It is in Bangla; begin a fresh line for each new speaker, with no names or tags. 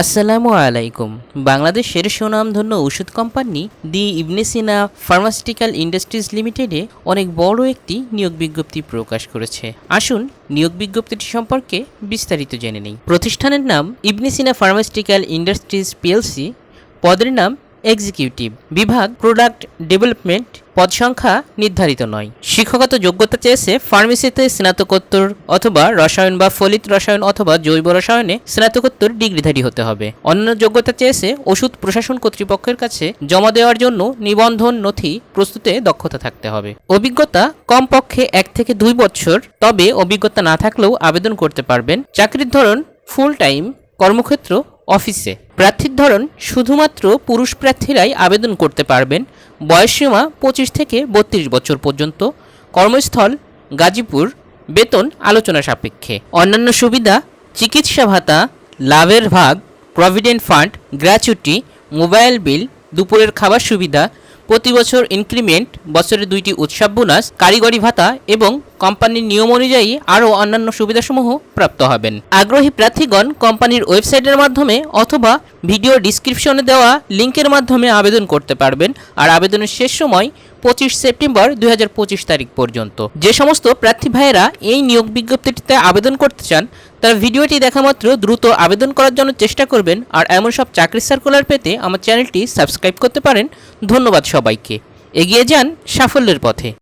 আসসালামু আলাইকুম। বাংলাদেশের সুনামধন্য ওষুধ company the Ibn Sina pharmaceutical industries লিমিটেডে অনেক বড় একটি নিয়োগ বিজ্ঞপ্তি প্রকাশ করেছে। আসুন নিয়োগ বিজ্ঞপ্তিটি সম্পর্কে বিস্তারিত জেনে নেই। প্রতিষ্ঠানের নাম ইবনেসিনা ফার্মাসিউটিক্যাল ইন্ডাস্ট্রিজ পিএলসি, পদের নাম এক্সিকিউটিভ বিভাগ প্রোডাক্ট ডেভেলপমেন্ট পদ সংখ্যা নির্ধারিত নয়। শিক্ষাগত যোগ্যতা চেয়েছে ফার্মেসিতে স্নাতকোত্তর অথবা রসায়ন বা ফলিত রসায়ন অথবা জৈব রসায়নে স্নাতকোত্তর ডিগ্রিধারী হতে হবে। অন্যান্য যোগ্যতা চেয়েছে ওষুধ প্রশাসন কর্তৃপক্ষের কাছে জমা দেওয়ার জন্য নিবন্ধন নথি প্রস্তুতে দক্ষতা থাকতে হবে। অভিজ্ঞতা কমপক্ষে এক থেকে দুই বছর, তবে অভিজ্ঞতা না থাকলেও আবেদন করতে পারবেন। চাকরির ধরন ফুল টাইম কর্মক্ষেত্র অফিসে। প্রার্থীর ধরন শুধুমাত্র পুরুষ প্রার্থীরাই আবেদন করতে পারবেন। বয়সসীমা পঁচিশ থেকে বত্রিশ বছর পর্যন্ত। কর্মস্থল গাজীপুর। বেতন আলোচনা সাপেক্ষে। অন্যান্য সুবিধা, চিকিৎসা ভাতা, লাভের ভাগ, provident fund, gratuity, mobile bill, দুপুরের খাবার সুবিধা প্রতি বছর ইনক্রিমেন্ট, বছরে দুইটি উৎসব বোনাস, কারিগরি ভাতা এবং কোম্পানির নিয়ম অনুযায়ী আরও অন্যান্য সুবিধাসমূহ প্রাপ্ত হবেন। আগ্রহী প্রার্থীগণ কোম্পানির ওয়েবসাইটের মাধ্যমে অথবা ভিডিও ডিসক্রিপশনে দেওয়া লিঙ্কের মাধ্যমে আবেদন করতে পারবেন। আর আবেদনের শেষ সময় পঁচিশ সেপ্টেম্বর দুই হাজার পঁচিশ তারিখ পর্যন্ত। যে সমস্ত প্রার্থী ভাইয়েরা এই নিয়োগ বিজ্ঞপ্তিটিতে আবেদন করতে চান তারা ভিডিওটি দেখা মাত্র দ্রুত আবেদন করার জন্য চেষ্টা করবেন, আর এমন সব চাকরি সার্কুলার পেতে আমার চ্যানেলটি সাবস্ক্রাইব করতে পারেন। ধন্যবাদ সবাইকে। এগিয়ে যান সাফল্যের পথে।